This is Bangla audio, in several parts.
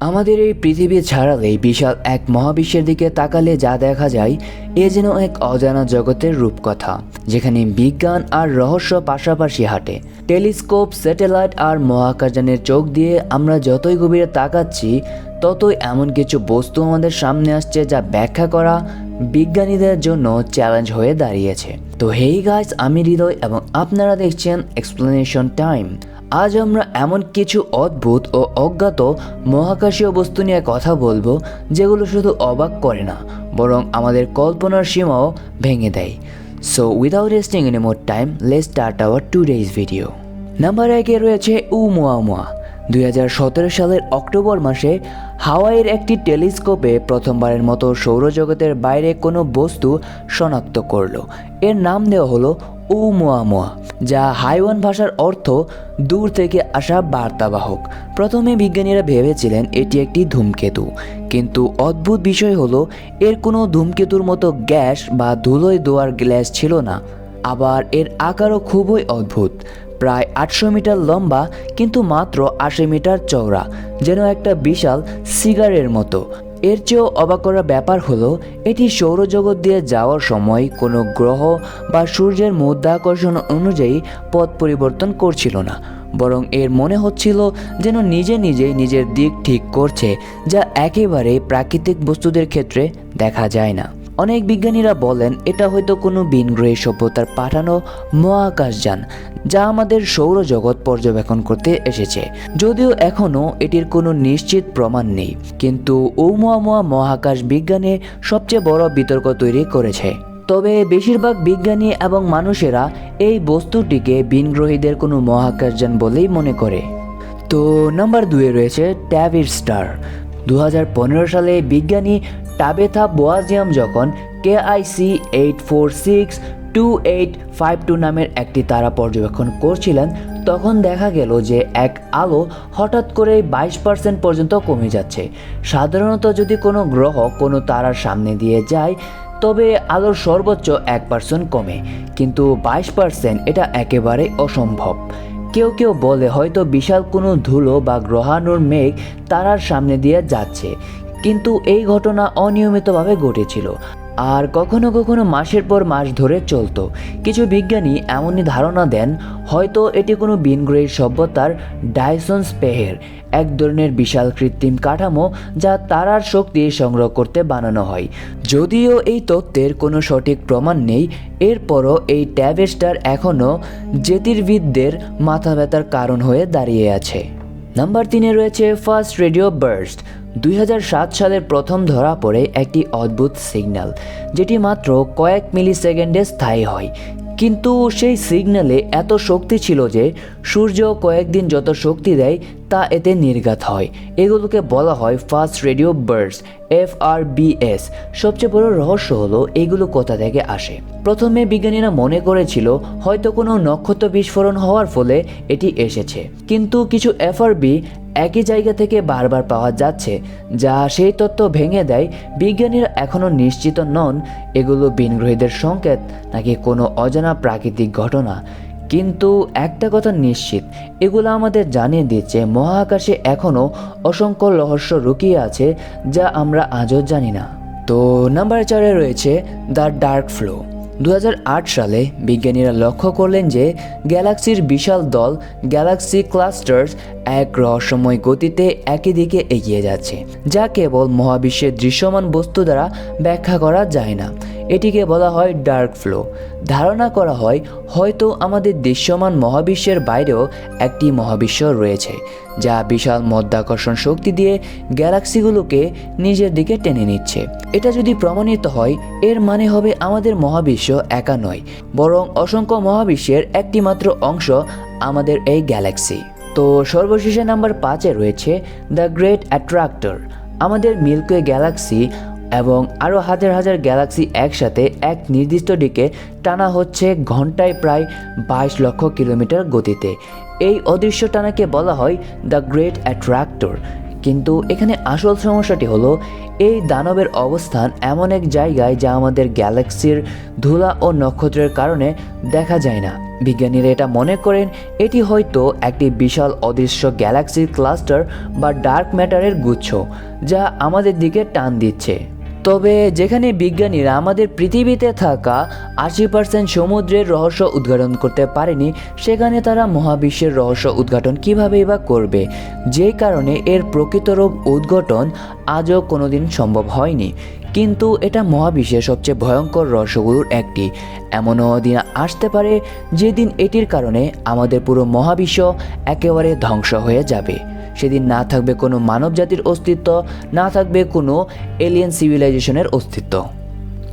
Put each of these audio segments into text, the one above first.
আমাদের এই পৃথিবী ছাড়ালেই বিশাল এক মহাবিশ্বের দিকে তাকালে যা দেখা যায়, এ যেন এক অজানা জগতের রূপকথা, যেখানে বিজ্ঞান আর রহস্য পাশাপাশি হাঁটে। টেলিস্কোপ, স্যাটেলাইট আর মহাকাশযানের চোখ দিয়ে আমরা যতই গভীরে তাকাচ্ছি, ততই এমন কিছু বস্তু আমাদের সামনে আসছে যা ব্যাখ্যা করা বিজ্ঞানীদের জন্য চ্যালেঞ্জ হয়ে দাঁড়িয়েছে। তো হেই গাইস, আমি হৃদয় এবং আপনারা দেখছেন এক্সপ্লেনেশন টাইম আজ আমরা এমন কিছু অদ্ভুত ও অজ্ঞাত মহাকাশীয় বস্তু নিয়ে কথা বলব, যেগুলো শুধু অবাক করে না, বরং আমাদের কল্পনার সীমাও ভেঙে দেয়। So without wasting any more time let start our today's video number একে রয়েছে উমুয়ামুয়া। দুই সালের অক্টোবর মাসে হাওয়াইয়ের একটি টেলিস্কোপে প্রথমবারের মতো সৌরজগতের বাইরে কোনো বস্তু শনাক্ত করল। এর নাম দেওয়া হলো উমুয়ামুয়া, যা হাইওয়ান ভাষার অর্থ দূর থেকে আসা বার্তাবাহক। প্রথমে বিজ্ঞানীরা ভেবেছিলেন এটি একটি ধূমকেতু, কিন্তু অদ্ভুত বিষয় হলো, এর কোনো ধূমকেতুর মতো গ্যাস বা ধুলোয় দোয়ার গ্লাস ছিল না। আবার এর আকারও খুবই অদ্ভুত, প্রায় আটশো মিটার লম্বা, কিন্তু মাত্র আশি মিটার চওড়া, যেন একটা বিশাল সিগারের মতো। এর চেয়েও অবাক করা ব্যাপার হলো, এটি সৌরজগৎ দিয়ে যাওয়ার সময় কোনো গ্রহ বা সূর্যের মধ্যাকর্ষণ অনুযায়ী পথ পরিবর্তন করছিল না, বরং এর মনে হচ্ছিল যেন নিজে নিজে নিজের দিক ঠিক করছে, যা একেবারে প্রাকৃতিক বস্তুদের ক্ষেত্রে দেখা যায় না। অনেক বিজ্ঞানীরা বলেন, এটা হয়তো কোনো বিনগ্রহী সভ্যতার পাঠানো মহাকাশযান যা আমাদের সৌরজগৎ পর্যবেক্ষণ করতে এসেছে। যদিও এখনও এটির কোনো নিশ্চিত প্রমাণ নেই, কিন্তু ওমুয়ামুয়া মহাকাশ বিজ্ঞানে সবচেয়ে বড় বিতর্ক তৈরি করেছে। তবে বেশিরভাগ বিজ্ঞানী এবং মানুষেরা এই বস্তুটিকে বিনগ্রহীদের কোনো মহাকাশযান বলেই মনে করে। তো নাম্বার দুয়ে রয়েছে ট্যাভির স্টার। দু হাজার পনেরো সালে বিজ্ঞানী টাবেথা বোয়াজিয়াম যখন KIC eight four six two eight five two নামের একটি তারা পর্যবেক্ষণ করছিলেন, তখন দেখা গেল যে এক আলো হঠাৎ করে বাইশ পার্সেন্ট পর্যন্ত কমে যাচ্ছে। সাধারণত যদি কোনো গ্রহ কোনো তারার সামনে দিয়ে যায়, তবে আলোর সর্বোচ্চ এক পার্সেন্ট কমে। কিন্তু বাইশ পার্সেন্ট এটা একেবারে অসম্ভব। কেউ কেউ বলে হয়তো বিশাল কোনো ধুলো বা গ্রহাণুর মেঘ তারার সামনে দিয়ে যাচ্ছে। কিন্তু এই ঘটনা অনিয়মিতভাবে ঘটেছিল। আর কখনো কখনো মাসের পর মাস ধরে চলতো। কিছু বিজ্ঞানী এমনই ধারণা দেন, হয়তো এটি কোনো বিনগ্রহী সভ্যতার ডাইসন স্পেহের, এক ধরনের বিশাল কৃত্রিম কাঠামো যা তারার শক্তি সংগ্রহ করতে বানানো হয়। যদিও এই তত্ত্বের কোনো সঠিক প্রমাণ নেই, এরপরও এই ট্যাবেস্টার এখনও জ্যোতির্বিদদের মাথা ব্যথার কারণ হয়ে দাঁড়িয়ে আছে। নাম্বার তিনে রয়েছে ফার্স্ট রেডিও বার্স্ট দুই হাজার সাত সালের প্রথম ধরা পড়ে একটি অদ্ভুত সিগন্যাল, যেটি মাত্র কয়েক মিলি সেকেন্ডে স্থায়ী হয়। কিন্তু সেই সিগন্যালে এত শক্তি ছিল যে, সূর্য কয়েকদিন যত শক্তি দেয়, তা এতে নির্ঘাত হয়। এগুলোকে বলা হয় fast radio bursts, F R BS সবচেয়ে বড় রহস্য হলো, এগুলো কোথা থেকে আসে? প্রথমে বিজ্ঞানীরা মনে করেছিল, হয়তো কোনো নক্ষত্র বিস্ফোরণ হওয়ার ফলে এটি এসেছে। কিন্তু কিছু এফআরবি একই জায়গা থেকে বারবার পাওয়া যাচ্ছে, যা সেই তত্ত্ব ভেঙে দেয়, বিজ্ঞানীরা এখনও নিশ্চিত নন এগুলো বিনগ্রহীদের সংকেত নাকি কোনো অজানা প্রাকৃতিক ঘটনা। কিন্তু একটা কথা নিশ্চিত, এগুলো আমাদের জানিয়ে দিচ্ছে মহাকাশে এখনও অসংখ্য রহস্য লুকিয়ে আছে যা আমরা আজও জানি না। তো নাম্বার চারে রয়েছে দ্য ডার্ক ফ্লো। দু হাজার আট সালে বিজ্ঞানীরা লক্ষ্য করলেন যে গ্যালাক্সির বিশাল দল গ্যালাক্সি ক্লাস্টার্স এক রহস্যময় গতিতে একই দিকে এগিয়ে যাচ্ছে, যা কেবল মহাবিশ্বের দৃশ্যমান বস্তু দ্বারা ব্যাখ্যা করা যায় না। এটিকে বলা হয় ডার্ক ফ্লো। ধারণা করা হয়, হয়তো আমাদের দৃশ্যমান মহাবিশ্বের বাইরেও একটি মহাবিশ্ব রয়েছে, যা বিশাল মধ্যাকর্ষণ শক্তি দিয়ে গ্যালাক্সিগুলোকে নিজের দিকে টেনে নিচ্ছে। এটা যদি প্রমাণিত হয়, এর মানে হবে আমাদের মহাবিশ্ব একা নয়, বরং অসংখ্য মহাবিশ্বের একটি মাত্র অংশ আমাদের এই গ্যালাক্সি। তো সর্বশেষে নাম্বার পাঁচে রয়েছে দ্য গ্রেট অ্যাট্রাক্টর। আমাদের মিল্কওয়ে গ্যালাক্সি এবং আরও হাজার হাজার গ্যালাক্সি একসাথে এক নির্দিষ্ট দিকে টানা হচ্ছে ঘন্টায় প্রায় বাইশ লক্ষ কিলোমিটার গতিতে। এই অদৃশ্য টানাকে বলা হয় দ্য গ্রেট অ্যাট্রাক্টর কিন্তু এখানে আসল সমস্যাটি হলো, এই দানবের অবস্থান এমন এক জায়গায় যা আমাদের গ্যালাক্সির ধুলা ও নক্ষত্রের কারণে দেখা যায় না। বিজ্ঞানীরা এটা মনে করেন, এটি হয়তো একটি বিশাল অদৃশ্য গ্যালাক্সির ক্লাস্টার বা ডার্ক ম্যাটারের গুচ্ছ, যা আমাদের দিকে টান দিচ্ছে। তবে যেখানে বিজ্ঞানীরা আমাদের পৃথিবীতে থাকা আশি পার্সেন্ট সমুদ্রের রহস্য উদ্ঘাটন করতে পারেনি, সেখানে তারা মহাবিশ্বের রহস্য উদ্ঘাটন কীভাবেই বা করবে? যে কারণে এর প্রকৃত রূপ উদ্ঘাটন আজও কোনোদিন সম্ভব হয়নি। কিন্তু এটা মহাবিশ্বের সবচেয়ে ভয়ঙ্কর রহস্যগুলোর একটি। এমনও দিন আসতে পারে যেদিন এটির কারণে আমাদের পুরো মহাবিশ্ব একেবারে ধ্বংস হয়ে যাবে। সেদিন না থাকবে কোনো মানব জাতির অস্তিত্ব, না থাকবে কোনো এলিয়েন সিভিলাইজেশনের অস্তিত্ব।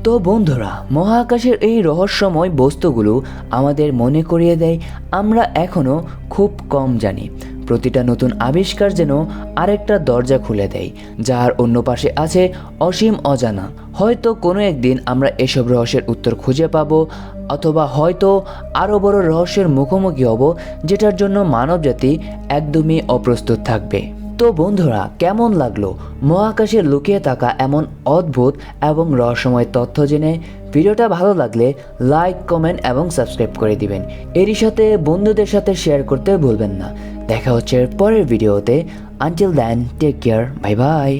তো বন্ধুরা, মহাকাশের এই রহস্যময় বস্তুগুলো আমাদের মনে করিয়ে দেয়, আমরা এখনও খুব কম জানি। প্রতিটা নতুন আবিষ্কার যেন আরেকটা দরজা খুলে দেয়, যার অন্য পাশে আছে অসীম অজানা। হয়তো কোনো একদিন আমরা এসব রহস্যের উত্তর খুঁজে পাবো, অথবা হয়তো আরও বড় রহস্যের মুখোমুখি হব, যেটার জন্য মানবজাতি একদমই অপ্রস্তুত থাকবে। তো বন্ধুরা, কেমন লাগল? মহাকাশে লুকিয়ে থাকা এমন অদ্ভুত এবং রহস্যময় তথ্য জেনে ভিডিওটা ভালো লাগলে লাইক, কমেন্ট এবং সাবস্ক্রাইব করে দিবেন। এরই সাথে বন্ধুদের সাথে শেয়ার করতে ভুলবেন না। দেখা হচ্ছে পরের ভিডিওতে। Until then take care bye bye